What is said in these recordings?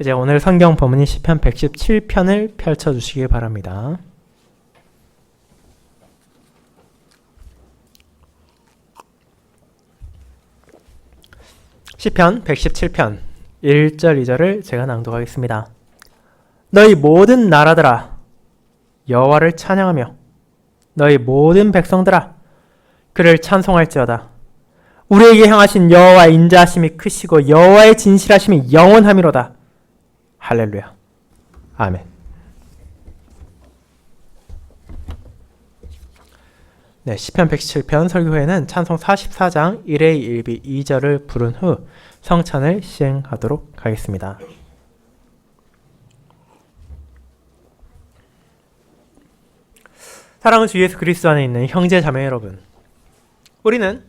이제 오늘 성경 본문인 시편 117편을 펼쳐 주시기 바랍니다. 시편 117편 1절 2절을 제가 낭독하겠습니다. 너희 모든 나라들아 여호와를 찬양하며 너희 모든 백성들아 그를 찬송할지어다. 우리에게 향하신 여호와의 인자하심이 크시고 여호와의 진실하심이 영원함이로다. 할렐루야. 아멘. 네, 시편 117편 설교 후에는 찬송 44장 1회 1비 2절을 부른 후 성찬을 시행하도록 하겠습니다. 사랑하는 주 예수 그리스도 안에 있는 형제 자매 여러분. 우리는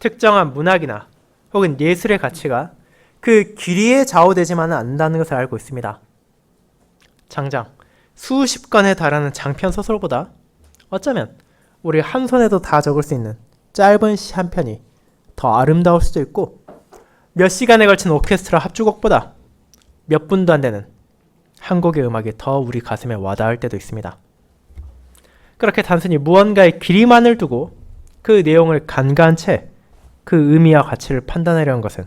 특정한 문학이나 혹은 예술의 가치가 그 길이에 좌우되지만은 않는다는 것을 알고 있습니다. 장장 수십 권에 달하는 장편 소설보다 어쩌면 우리 한 손에도 다 적을 수 있는 짧은 시 한 편이 더 아름다울 수도 있고 몇 시간에 걸친 오케스트라 합주곡보다 몇 분도 안 되는 한 곡의 음악이 더 우리 가슴에 와닿을 때도 있습니다. 그렇게 단순히 무언가의 길이만을 두고 그 내용을 간과한 채 그 의미와 가치를 판단하려는 것은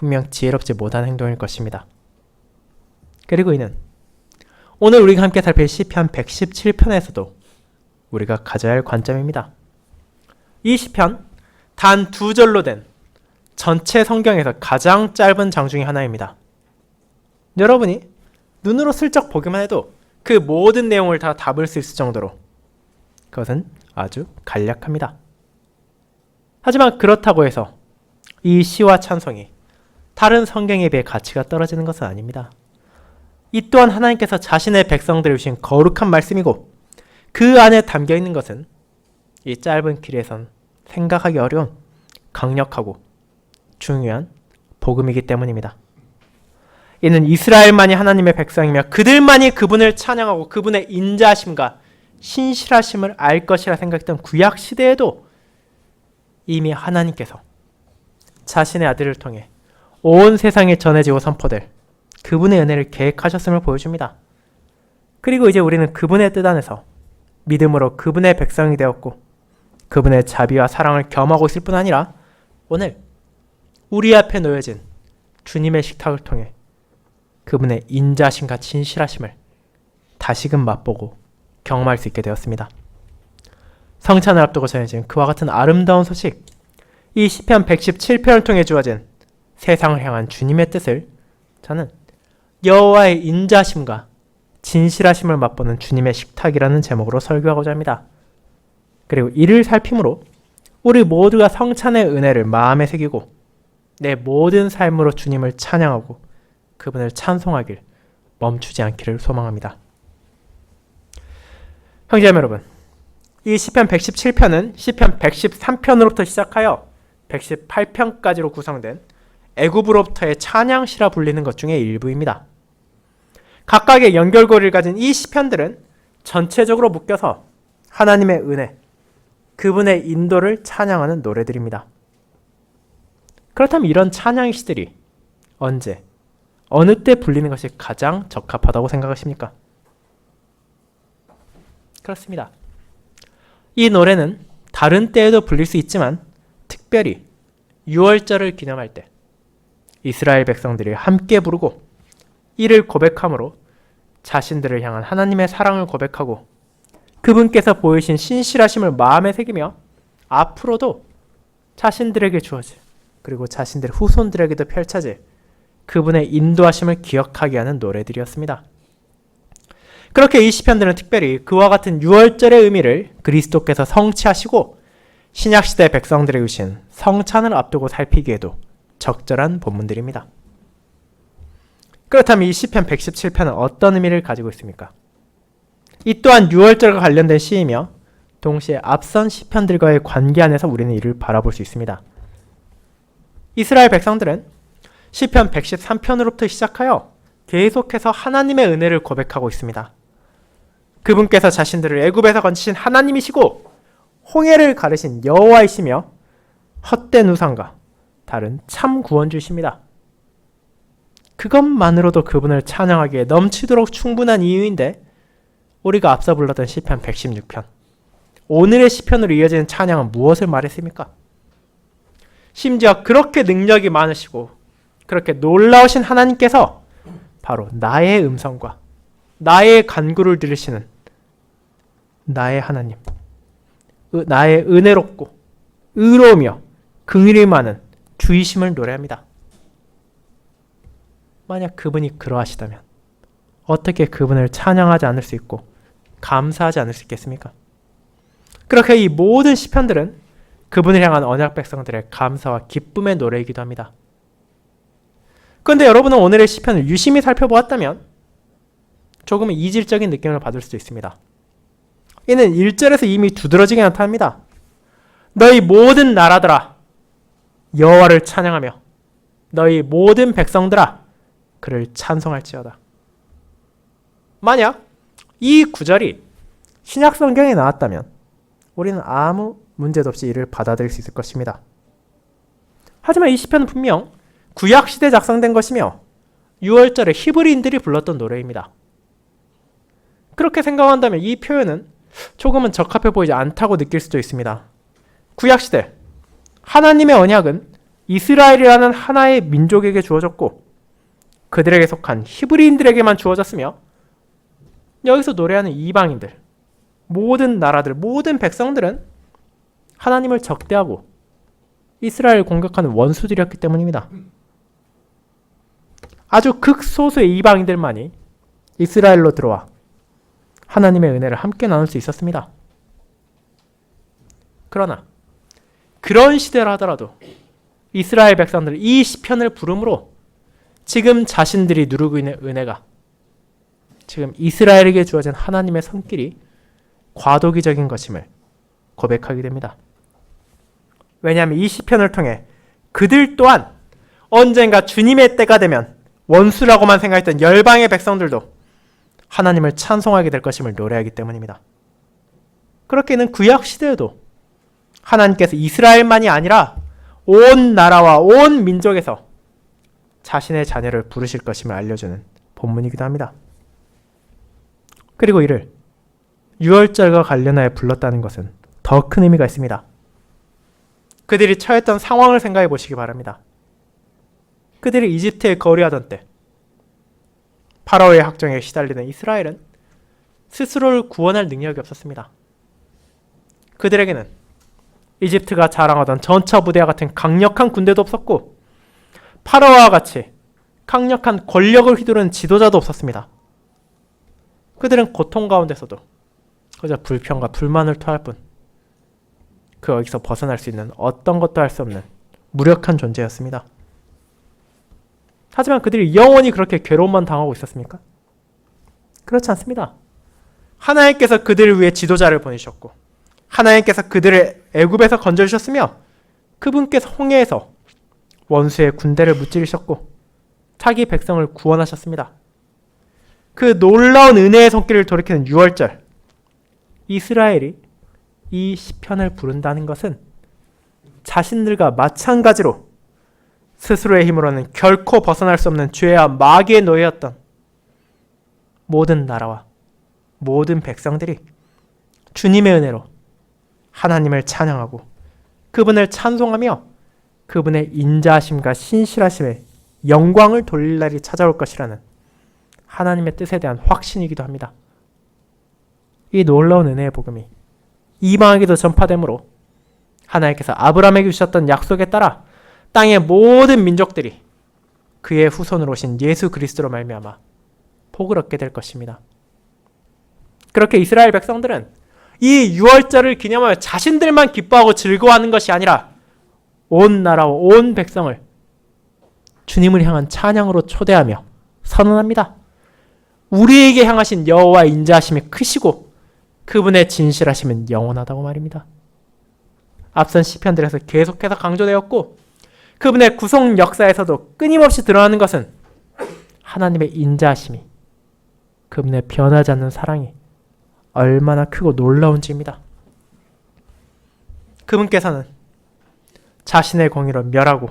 분명 지혜롭지 못한 행동일 것입니다. 그리고 이는 오늘 우리가 함께 살필 시편 117편에서도 우리가 가져야 할 관점입니다. 이 시편 단 두 절로 된 전체 성경에서 가장 짧은 장 중의 하나입니다. 여러분이 눈으로 슬쩍 보기만 해도 그 모든 내용을 다 담을 수 있을 정도로 그것은 아주 간략합니다. 하지만 그렇다고 해서 이 시와 찬송이 다른 성경에 비해 가치가 떨어지는 것은 아닙니다. 이 또한 하나님께서 자신의 백성들을 주신 거룩한 말씀이고 그 안에 담겨 있는 것은 이 짧은 길에선 생각하기 어려운 강력하고 중요한 복음이기 때문입니다. 이는 이스라엘만이 하나님의 백성이며 그들만이 그분을 찬양하고 그분의 인자하심과 신실하심을 알 것이라 생각했던 구약 시대에도 이미 하나님께서 자신의 아들을 통해 온 세상에 전해지고 선포될 그분의 은혜를 계획하셨음을 보여줍니다. 그리고 이제 우리는 그분의 뜻 안에서 믿음으로 그분의 백성이 되었고 그분의 자비와 사랑을 겸하고 있을 뿐 아니라 오늘 우리 앞에 놓여진 주님의 식탁을 통해 그분의 인자심과 진실하심을 다시금 맛보고 경험할 수 있게 되었습니다. 성찬을 앞두고 전해진 그와 같은 아름다운 소식, 이 시편 117편을 통해 주어진 세상을 향한 주님의 뜻을 저는 여호와의 인자심과 진실하심을 맛보는 주님의 식탁이라는 제목으로 설교하고자 합니다. 그리고 이를 살핌으로 우리 모두가 성찬의 은혜를 마음에 새기고 내 모든 삶으로 주님을 찬양하고 그분을 찬송하길 멈추지 않기를 소망합니다. 형제자매 여러분, 이 시편 117편은 시편 113편으로부터 시작하여 118편까지로 구성된 애굽으로부터의 찬양시라 불리는 것 중에 일부입니다. 각각의 연결고리를 가진 이 시편들은 전체적으로 묶여서 하나님의 은혜, 그분의 인도를 찬양하는 노래들입니다. 그렇다면 이런 찬양 시들이 언제, 어느 때 불리는 것이 가장 적합하다고 생각하십니까? 그렇습니다. 이 노래는 다른 때에도 불릴 수 있지만 특별히 6월절을 기념할 때 이스라엘 백성들이 함께 부르고 이를 고백함으로 자신들을 향한 하나님의 사랑을 고백하고 그분께서 보이신 신실하심을 마음에 새기며 앞으로도 자신들에게 주어질 그리고 자신들의 후손들에게도 펼쳐질 그분의 인도하심을 기억하게 하는 노래들이었습니다. 그렇게 이 시편들은 특별히 그와 같은 유월절의 의미를 그리스도께서 성취하시고 신약시대 백성들에게 주신 성찬을 앞두고 살피기에도 적절한 본문들입니다. 그렇다면 이 시편 117편은 어떤 의미를 가지고 있습니까? 이 또한 유월절과 관련된 시이며 동시에 앞선 시편들과의 관계 안에서 우리는 이를 바라볼 수 있습니다. 이스라엘 백성들은 시편 113편으로부터 시작하여 계속해서 하나님의 은혜를 고백하고 있습니다. 그분께서 자신들을 애굽에서 건지신 하나님이시고 홍해를 가르신 여호와이시며 헛된 우상과 다른 참 구원주십니다. 그것만으로도 그분을 찬양하기에 넘치도록 충분한 이유인데 우리가 앞서 불렀던 시편 116편 오늘의 시편으로 이어지는 찬양은 무엇을 말했습니까? 심지어 그렇게 능력이 많으시고 그렇게 놀라우신 하나님께서 바로 나의 음성과 나의 간구를 들으시는 나의 하나님, 으- 나의 은혜롭고 의로우며 긍휼이 많은 주이심을 노래합니다. 만약 그분이 그러하시다면 어떻게 그분을 찬양하지 않을 수 있고 감사하지 않을 수 있겠습니까? 그렇게 이 모든 시편들은 그분을 향한 언약 백성들의 감사와 기쁨의 노래이기도 합니다. 그런데 여러분은 오늘의 시편을 유심히 살펴보았다면 조금 이질적인 느낌을 받을 수도 있습니다. 이는 1절에서 이미 두드러지게 나타납니다. 너희 모든 나라들아 여호와를 찬양하며 너희 모든 백성들아 그를 찬송할지어다. 만약 이 구절이 신약 성경에 나왔다면 우리는 아무 문제도 없이 이를 받아들일 수 있을 것입니다. 하지만 이 시편은 분명 구약 시대 작성된 것이며 6월절에 히브리인들이 불렀던 노래입니다. 그렇게 생각한다면 이 표현은 조금은 적합해 보이지 않다고 느낄 수도 있습니다. 구약 시대 하나님의 언약은 이스라엘이라는 하나의 민족에게 주어졌고 그들에게 속한 히브리인들에게만 주어졌으며 여기서 노래하는 이방인들 모든 나라들 모든 백성들은 하나님을 적대하고 이스라엘 공격하는 원수들이었기 때문입니다. 아주 극소수의 이방인들만이 이스라엘로 들어와 하나님의 은혜를 함께 나눌 수 있었습니다. 그러나 그런 시대라 하더라도 이스라엘 백성들은 이 시편을 부름으로 지금 자신들이 누르고 있는 은혜가 지금 이스라엘에게 주어진 하나님의 손길이 과도기적인 것임을 고백하게 됩니다. 왜냐하면 이 시편을 통해 그들 또한 언젠가 주님의 때가 되면 원수라고만 생각했던 열방의 백성들도 하나님을 찬송하게 될 것임을 노래하기 때문입니다. 그렇게는 구약 시대에도 하나님께서 이스라엘만이 아니라 온 나라와 온 민족에서 자신의 자녀를 부르실 것임을 알려주는 본문이기도 합니다. 그리고 이를 유월절과 관련하여 불렀다는 것은 더 큰 의미가 있습니다. 그들이 처했던 상황을 생각해 보시기 바랍니다. 그들이 이집트에 거리하던 때 파라오의 학정에 시달리는 이스라엘은 스스로를 구원할 능력이 없었습니다. 그들에게는 이집트가 자랑하던 전차 부대와 같은 강력한 군대도 없었고 파라오와 같이 강력한 권력을 휘두르는 지도자도 없었습니다. 그들은 고통 가운데서도 그저 불평과 불만을 토할 뿐 그 여기서 벗어날 수 있는 어떤 것도 할 수 없는 무력한 존재였습니다. 하지만 그들이 영원히 그렇게 괴로움만 당하고 있었습니까? 그렇지 않습니다. 하나님께서 그들을 위해 지도자를 보내셨고 하나님께서 그들을 애굽에서 건져 주셨으며 그분께서 홍해에서 원수의 군대를 무찌르셨고 자기 백성을 구원하셨습니다. 그 놀라운 은혜의 손길을 돌이키는 6월절 이스라엘이 이 시편을 부른다는 것은 자신들과 마찬가지로 스스로의 힘으로는 결코 벗어날 수 없는 죄와 마귀의 노예였던 모든 나라와 모든 백성들이 주님의 은혜로 하나님을 찬양하고 그분을 찬송하며 그분의 인자하심과 신실하심에 영광을 돌릴 날이 찾아올 것이라는 하나님의 뜻에 대한 확신이기도 합니다. 이 놀라운 은혜의 복음이 이방에게도 전파되므로 하나님께서 아브라함에게 주셨던 약속에 따라 땅의 모든 민족들이 그의 후손으로 오신 예수 그리스도로 말미암아 복을 얻게 될 것입니다. 그렇게 이스라엘 백성들은 이 유월절을 기념하여 자신들만 기뻐하고 즐거워하는 것이 아니라 온 나라와 온 백성을 주님을 향한 찬양으로 초대하며 선언합니다. 우리에게 향하신 여호와의 인자하심이 크시고 그분의 진실하심은 영원하다고 말입니다. 앞선 시편들에서 계속해서 강조되었고 그분의 구속 역사에서도 끊임없이 드러나는 것은 하나님의 인자하심이 그분의 변하지 않는 사랑이 얼마나 크고 놀라운지입니다. 그분께서는 자신의 공의로 멸하고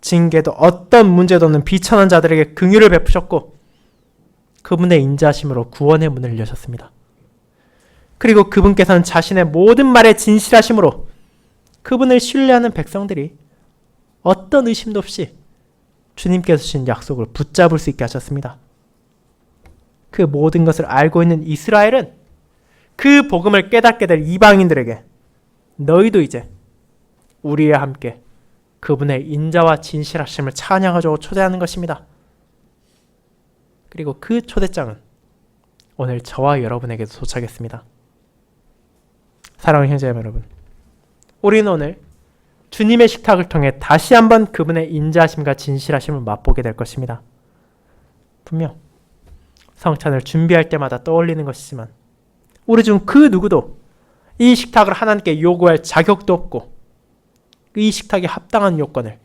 징계도 어떤 문제도 없는 비천한 자들에게 긍휼을 베푸셨고 그분의 인자심으로 구원의 문을 여셨습니다. 그리고 그분께서는 자신의 모든 말에 진실하심으로 그분을 신뢰하는 백성들이 어떤 의심도 없이 주님께서 주신 약속을 붙잡을 수 있게 하셨습니다. 그 모든 것을 알고 있는 이스라엘은 그 복음을 깨닫게 될 이방인들에게 너희도 이제 우리와 함께 그분의 인자와 진실하심을 찬양하자고 초대하는 것입니다. 그리고 그 초대장은 오늘 저와 여러분에게도 도착했습니다. 사랑하는 형제 여러분, 우리는 오늘 주님의 식탁을 통해 다시 한번 그분의 인자하심과 진실하심을 맛보게 될 것입니다. 분명 성찬을 준비할 때마다 떠올리는 것이지만 우리 중 그 누구도 이 식탁을 하나님께 요구할 자격도 없고 이 식탁에 합당한 요건을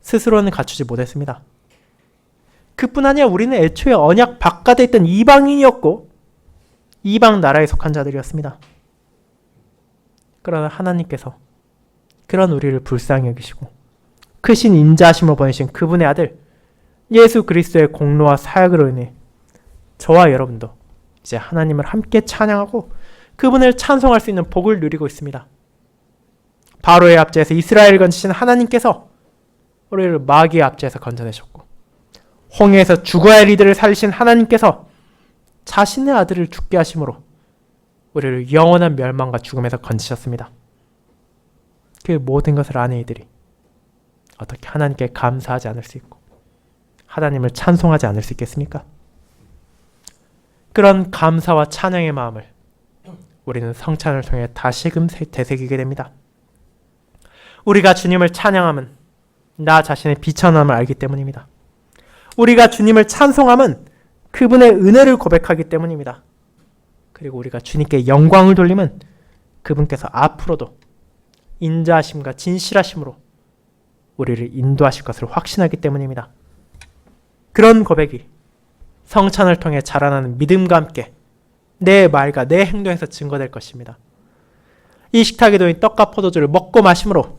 스스로는 갖추지 못했습니다. 그뿐 아니라 우리는 애초에 언약 바깥에 있던 이방인이었고 이방 나라에 속한 자들이었습니다. 그러나 하나님께서 그런 우리를 불쌍히 여기시고 크신 인자하심을 보내신 그분의 아들 예수 그리스도의 공로와 사역으로 인해 저와 여러분도 이제 하나님을 함께 찬양하고 그분을 찬송할 수 있는 복을 누리고 있습니다. 바로의 압제에서 이스라엘을 건지신 하나님께서 우리를 마귀의 압제에서 건져내셨고 홍해에서 죽어야 할 이들을 살리신 하나님께서 자신의 아들을 죽게 하심으로 우리를 영원한 멸망과 죽음에서 건지셨습니다. 그 모든 것을 아는 이들이 어떻게 하나님께 감사하지 않을 수 있고 하나님을 찬송하지 않을 수 있겠습니까? 그런 감사와 찬양의 마음을 우리는 성찬을 통해 다시금 되새기게 됩니다. 우리가 주님을 찬양함은 나 자신의 비천함을 알기 때문입니다. 우리가 주님을 찬송함은 그분의 은혜를 고백하기 때문입니다. 그리고 우리가 주님께 영광을 돌림은 그분께서 앞으로도 인자하심과 진실하심으로 우리를 인도하실 것을 확신하기 때문입니다. 그런 고백이 성찬을 통해 자라나는 믿음과 함께 내 말과 내 행동에서 증거될 것입니다. 이 식탁에 놓인 떡과 포도주를 먹고 마심으로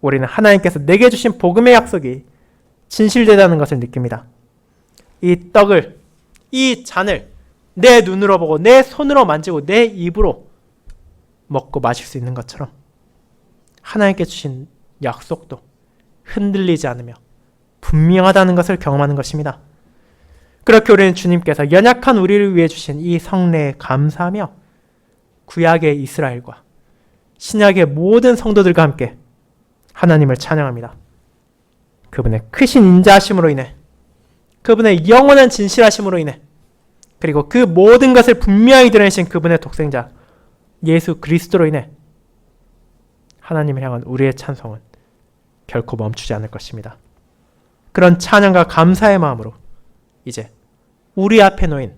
우리는 하나님께서 내게 주신 복음의 약속이 진실되다는 것을 느낍니다. 이 떡을, 이 잔을 내 눈으로 보고 내 손으로 만지고 내 입으로 먹고 마실 수 있는 것처럼 하나님께 주신 약속도 흔들리지 않으며 분명하다는 것을 경험하는 것입니다. 그렇게 우리는 주님께서 연약한 우리를 위해 주신 이 성례에 감사하며 구약의 이스라엘과 신약의 모든 성도들과 함께 하나님을 찬양합니다. 그분의 크신 인자하심으로 인해 그분의 영원한 진실하심으로 인해 그리고 그 모든 것을 분명히 드러내신 그분의 독생자 예수 그리스도로 인해 하나님을 향한 우리의 찬송은 결코 멈추지 않을 것입니다. 그런 찬양과 감사의 마음으로 이제 우리 앞에 놓인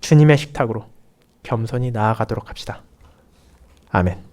주님의 식탁으로 겸손히 나아가도록 합시다. 아멘.